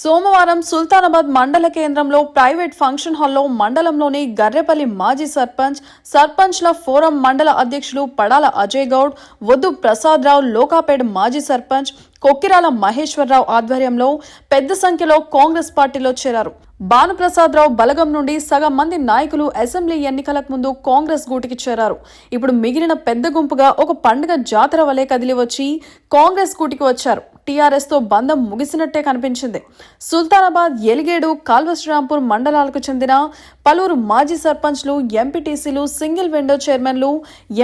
సోమవారం సుల్తానాబాద్ మండల కేంద్రంలో ప్రైవేట్ ఫంక్షన్ హాల్లో మండలంలోని గర్రెపల్లి మాజీ సర్పంచ్ సర్పంచ్ల ఫోరం మండల అధ్యక్షులు పడాల అజయ్ గౌడ్ వద్దు ప్రసాదరావు లోకాపేట్ మాజీ సర్పంచ్ కొక్కిరాల మహేశ్వరరావు ఆధ్వర్యంలో పెద్ద సంఖ్యలో కాంగ్రెస్ పార్టీలో చేరారు. భానుప్రసాదరావు బలగం నుండి సగం మంది నాయకులు అసెంబ్లీ ఎన్నికలకు ముందు కాంగ్రెస్ గూటికి చేరారు. ఇప్పుడు మిగిలిన పెద్ద గుంపుగా ఒక పండుగ జాతర వలె కదిలి వచ్చి కాంగ్రెస్ గూటికి వచ్చారు. టీఆర్ఎస్తో బంధం ముగిసినట్టే కనిపించింది. సుల్తానాబాద్ ఎలిగేడు కాల్వశ్రీరాంపూర్ మండలాలకు చెందిన పలువురు మాజీ సర్పంచ్లు ఎంపీటీసీలు సింగిల్ విండో చైర్మన్లు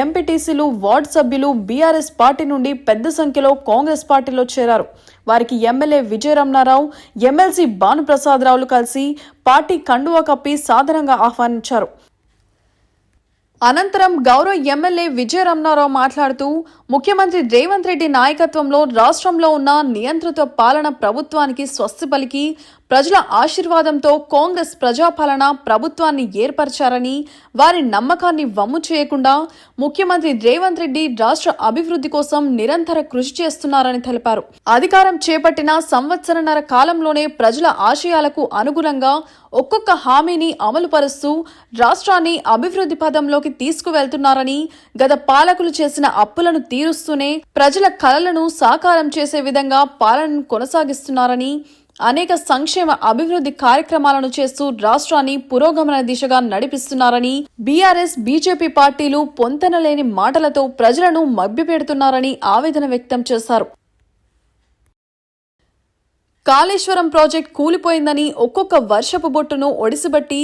ఎంపీటీసీలు వార్డు సభ్యులు బీఆర్ఎస్ పార్టీ నుండి పెద్ద సంఖ్యలో కాంగ్రెస్ పార్టీలో చేరారు. వారికి ఎమ్మెల్యే విజయరమణారావు ఎమ్మెల్సీ భానుప్రసాదరావులు కలిసి పార్టీ కండువా కప్పి సాధారణంగా ఆహ్వానించారు. అనంతరం గౌరవ ఎమ్మెల్యే విజయ రమణారావు మాట్లాడుతూ ముఖ్యమంత్రి రేవంత్ రెడ్డి నాయకత్వంలో రాష్ట్రంలో ఉన్న నియంత్రిత పాలన ప్రభుత్వానికి స్వస్తి పలికి ప్రజల ఆశీర్వాదంతో కాంగ్రెస్ ప్రజాపాలన ప్రభుత్వాన్ని ఏర్పరిచారని వారి నమ్మకాన్ని వమ్ము చేయకుండా ముఖ్యమంత్రి రేవంత్ రెడ్డి రాష్ట్ర అభివృద్ధి కోసం నిరంతర కృషి చేస్తున్నారని తెలిపారు. అధికారం చేపట్టిన సంవత్సరన్నర కాలంలోనే ప్రజల ఆశయాలకు అనుగుణంగా ఒక్కొక్క హామీని అమలుపరుస్తూ రాష్ట్రాన్ని అభివృద్ధి పదంలోకి తీసుకువెళ్తున్నారని గత పాలకులు చేసిన అప్పులను తీరుస్తూనే ప్రజల కలలను సాకారం చేసే విధంగా పాలనను కొనసాగిస్తున్నారని అనేక సంక్షేమ అభివృద్ధి కార్యక్రమాలను చేస్తూ రాష్ట్రాన్ని పురోగమన దిశగా నడిపిస్తున్నారని బీఆర్ఎస్ బీజేపీ పార్టీలు పొంతనలేని మాటలతో ప్రజలను మభ్యపెడుతున్నారని ఆవేదన వ్యక్తం చేశారు. కాళేశ్వరం ప్రాజెక్ట్ కూలిపోయిందని ఒక్కొక్క వర్షపు బొట్టును ఒడిసిబట్టి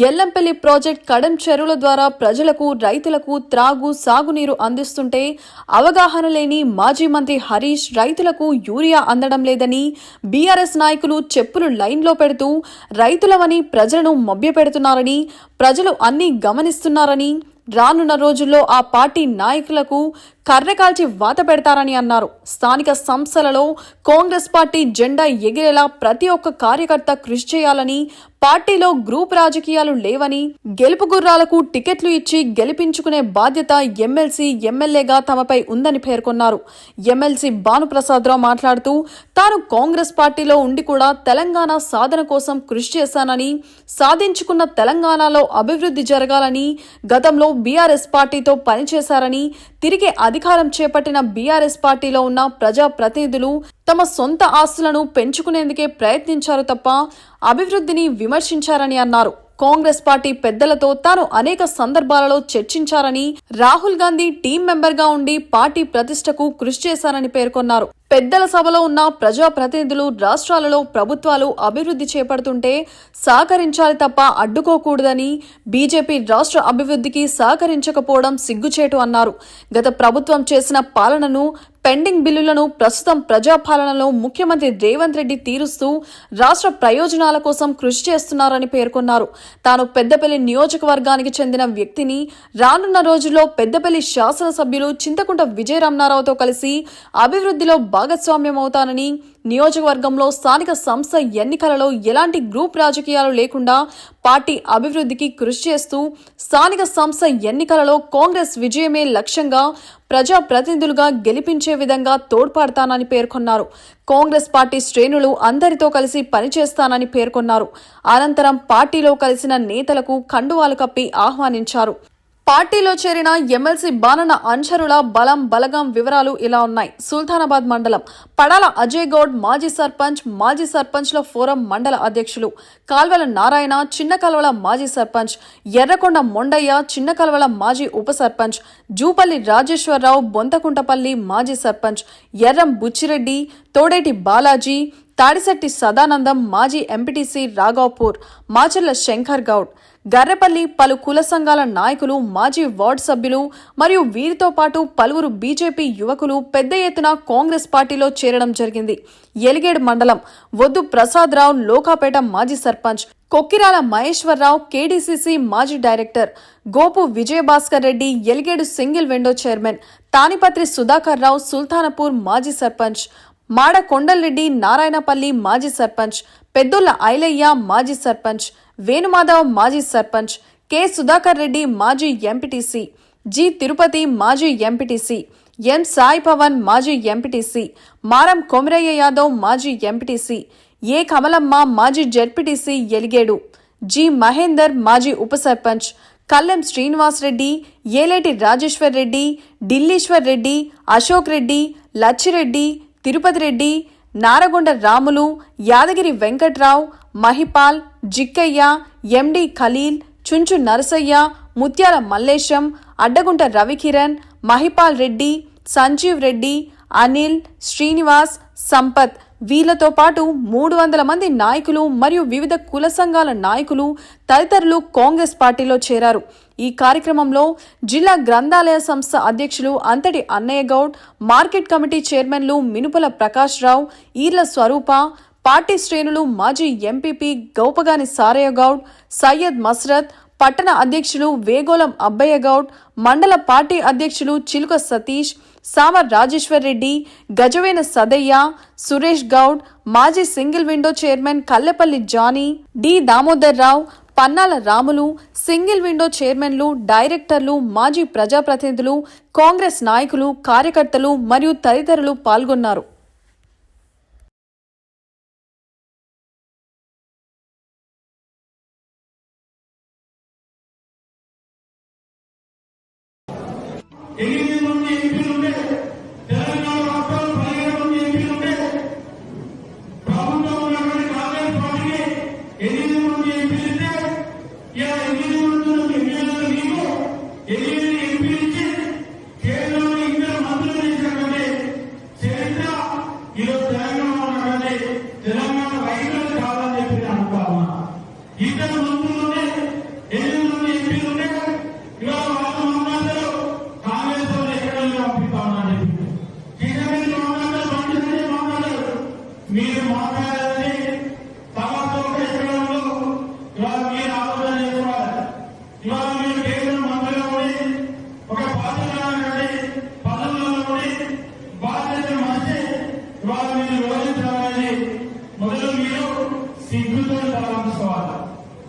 ఎల్లంపల్లి ప్రాజెక్ట్ కడం చెరువుల ద్వారా ప్రజలకు రైతులకు త్రాగు సాగునీరు అందిస్తుంటే అవగాహన లేని మాజీ మంత్రి హరీష్ రైతులకు యూరియా అందడం లేదని బీఆర్ఎస్ నాయకులు చెప్పులు లైన్లో పెడుతూ రైతులవని ప్రజలను మభ్యపెడుతున్నారని ప్రజలు అన్నీ గమనిస్తున్నారని రానున్న రోజుల్లో ఆ పార్టీ నాయకులకు కర్రకాల్చి వాత పెడతారని అన్నారు. స్థానిక సంస్థలలో కాంగ్రెస్ పార్టీ జెండా ఎగిరేలా ప్రతి ఒక్క కార్యకర్త కృషి చేయాలని పార్టీలో గ్రూప్ రాజకీయాలు లేవని గెలుపు గుర్రాలకు టికెట్లు ఇచ్చి గెలిపించుకునే బాధ్యత ఎమ్మెల్సీ ఎమ్మెల్యేగా తమపై ఉందని పేర్కొన్నారు. ఎమ్మెల్సీ భానుప్రసాదరావు మాట్లాడుతూ తాను కాంగ్రెస్ పార్టీలో ఉండి కూడా తెలంగాణ సాధన కోసం కృషి చేశానని సాధించుకున్న తెలంగాణలో అభివృద్ధి జరగాలని గతంలో బీఆర్ఎస్ పార్టీతో పనిచేశారని తిరిగి అధికారం చేపట్టిన బీఆర్ఎస్ పార్టీలో ఉన్న ప్రజా ప్రతినిధులు తమ సొంత ఆస్తులను పెంచుకునేందుకే ప్రయత్నించారు తప్ప అభివృద్ధిని విమర్శించారని అన్నారు. కాంగ్రెస్ పార్టీ పెద్దలతో తాను అనేక సందర్భాలలో చర్చించారని రాహుల్ గాంధీ టీం మెంబర్గా ఉండి పార్టీ ప్రతిష్టకు కృషి చేశారని పేర్కొన్నారు. పెద్దల సభలో ఉన్న ప్రజాప్రతినిధులు రాష్ట్రాలలో ప్రభుత్వాలు అభివృద్ధి చేపడుతుంటే సహకరించాలి తప్ప అడ్డుకోకూడదని బీజేపీ రాష్ట్ర అభివృద్ధికి సహకరించకపోవడం సిగ్గుచేటు అన్నారు. గత ప్రభుత్వం చేసిన పాలనను పెండింగ్ బిల్లులను ప్రస్తుతం ప్రజాపాలనలో ముఖ్యమంత్రి రేవంత్ రెడ్డి తీరుస్తూ రాష్ట్ర ప్రయోజనాల కోసం కృషి చేస్తున్నారని పేర్కొన్నారు. తాను పెద్దపల్లి నియోజకవర్గానికి చెందిన వ్యక్తిని రానున్న రోజుల్లో పెద్దపల్లి శాసనసభ్యులు చింతకుంట విజయరమణారావుతో కలిసి అభివృద్ధిలో భాగస్వామ్యమవుతానని నియోజకవర్గంలో స్థానిక సంస్థ ఎన్నికలలో ఎలాంటి గ్రూప్ రాజకీయాలు లేకుండా పార్టీ అభివృద్ధికి కృషి చేస్తూ స్థానిక సంస్థ ఎన్నికలలో కాంగ్రెస్ విజయమే లక్ష్యంగా ప్రజా ప్రతినిధులుగా గెలిపించే విధంగా తోడ్పడతానని పేర్కొన్నారు. కాంగ్రెస్ పార్టీ శ్రేణులు అందరితో కలిసి పనిచేస్తానని పేర్కొన్నారు. అనంతరం పార్టీలో కలిసిన నేతలకు కండువాలు కప్పి ఆహ్వానించారు. పార్టీలో చేరిన ఎమ్మెల్సీ బాణన అంచరుల బలం బలగం వివరాలు ఇలా ఉన్నాయి. సుల్తానాబాద్ మండలం పడాల అజయ్ గౌడ్ మాజీ సర్పంచ్ మాజీ సర్పంచ్ల ఫోరం మండల అధ్యక్షులు కాల్వల నారాయణ చిన్న కల్వల మాజీ సర్పంచ్ ఎర్రకొండ మొండయ్య చిన్న కల్వల మాజీ ఉప సర్పంచ్ జూపల్లి రాజేశ్వరరావు బొంతకుంటపల్లి మాజీ సర్పంచ్ ఎర్రం బుచ్చిరెడ్డి తోడేటి బాలాజీ తాడిశెట్టి సదానందం మాజీ ఎంపీటీసీ రాఘవపూర్ మాచర్ల శంకర్ గౌడ్. గర్రెపల్లి పలు కుల సంఘాల నాయకులు మాజీ వార్డు సభ్యులు మరియు వీరితో పాటు పలువురు బీజేపీ యువకులు పెద్ద ఎత్తున కాంగ్రెస్ పార్టీలో చేరడం జరిగింది. ఎలిగేడు మండలం వద్దు ప్రసాదరావు లోకాపేట మాజీ సర్పంచ్ కొక్కిరాల మహేశ్వరరావు కేడీసీసీ మాజీ director Gopu Vijayabhaskar Reddy Eligedu single window chairman Tanipatri Sudhakar Rao Sultanpur మాజీ సర్పంచ్ మాడ కొండలరెడ్డి నారాయణపల్లి మాజీ సర్పంచ్ పెద్దొల్ల ఐలయ్య మాజీ సర్పంచ్ వేణుమాధవ్ మాజీ సర్పంచ్ కె సుధాకర్ రెడ్డి మాజీ ఎంపీటీసీ జి తిరుపతి మాజీ ఎంపీటీసీ ఎం సాయి పవన్ మాజీ ఎంపీటీసీ మారం కొమరయ్య యాదవ్ మాజీ ఎంపీటీసీ ఏ కమలమ్మ మాజీ జెడ్పీటీసీ ఎలిగేడు జి మహేందర్ మాజీ ఉప సర్పంచ్ కల్లెం శ్రీనివాస్ రెడ్డి ఏలేటి రాజేశ్వర్ రెడ్డి ఢిల్లీశ్వర్ రెడ్డి అశోక్ రెడ్డి లచ్చిరెడ్డి తిరుపతి రెడ్డి నారగొండ రాములు యాదగిరి వెంకట్రావు మహిపాల్ జిక్కయ్య ఎండి ఖలీల్ చుంచు నరసయ్య ముత్యాల మల్లేశం అడ్డగుంట రవికిరణ్ మహిపాల్ రెడ్డి సంజీవ్ రెడ్డి అనిల్ శ్రీనివాస్ సంపత్. వీళ్ళతో పాటు మూడు వందల మంది నాయకులు మరియు వివిధ కుల సంఘాల నాయకులు తదితరులు కాంగ్రెస్ పార్టీలో చేరారు. ఈ కార్యక్రమంలో జిల్లా గ్రంథాలయ సంస్థ అధ్యక్షులు అంతటి అన్నయ్య గౌడ్ మార్కెట్ కమిటీ చైర్మన్లు మినుపల ప్రకాష్ రావు ఈర్ల స్వరూప పార్టీ శ్రేణులు మాజీ ఎంపీపీ గౌపగాని సారయ్య గౌడ్ సయ్యద్ మస్రత్ పట్టణ అధ్యక్షులు వేగోలం అబ్బయ్య గౌడ్ మండల పార్టీ అధ్యక్షులు చిలుక సతీష్ సామర్ రాజేశ్వర్ రెడ్డి గజవేన సదయ్య సురేష్ గౌడ్ మాజీ single window chairman Kallepalli Jani D Damodar Rao Pannala Ramulu single window చైర్మన్లు డైరెక్టర్లు మాజీ ప్రజాప్రతినిధులు కాంగ్రెస్ నాయకులు కార్యకర్తలు మరియు తదితరులు పాల్గొన్నారు. ఎనిమిది నుండి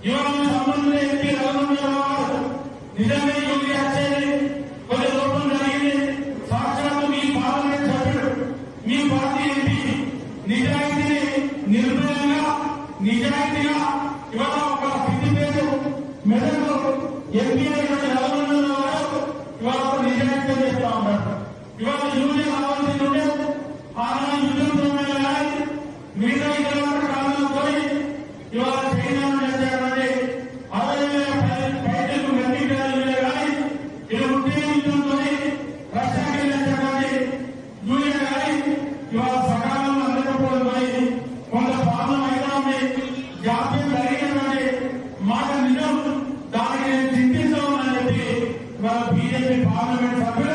ఇవాళ మీ సంబంధంలో ఎంపీ రఘునందరావు నిజంగా యోగి వచ్చేది కొన్ని లోపం జరిగింది సాక్షాత్తు మీ పార్లమెంట్ సభ్యుడు మీ పార్టీ ఎంపీ నిజాయితీని నిర్భయంగా నిజాయితీగా ఇవాళ ఒక స్థితి పేరు మెదడు ఎంపీ అయినటువంటి రఘునందరావు గారు ఇవాళ ఒక నిజాయితీ చేస్తా ఉన్నారు ఇవాళ యూనియన్ కావాల్సింది ఉంటే పార్లమెంట్ సభ్యులు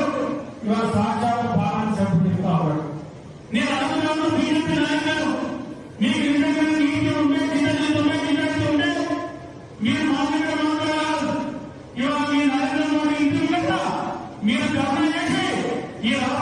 ఇవాళ సాక్షాత్ పార్లమెంట్ సభ్యులు చెప్తా ఉన్నాడు నేను అనుకున్నాను బీజేపీ నాయకులు మీకు నిజంగా నీతి ఉంటే నిజాయితీ ఉంటే నిజాయితీ ఉంటే మీరు మామూలుగా మాట్లాడాలి ఇవాళ మీ నరేంద్ర మోడీ ఇంటి మీద మీరు ధర్నా చేసి ఈ రాష్ట్ర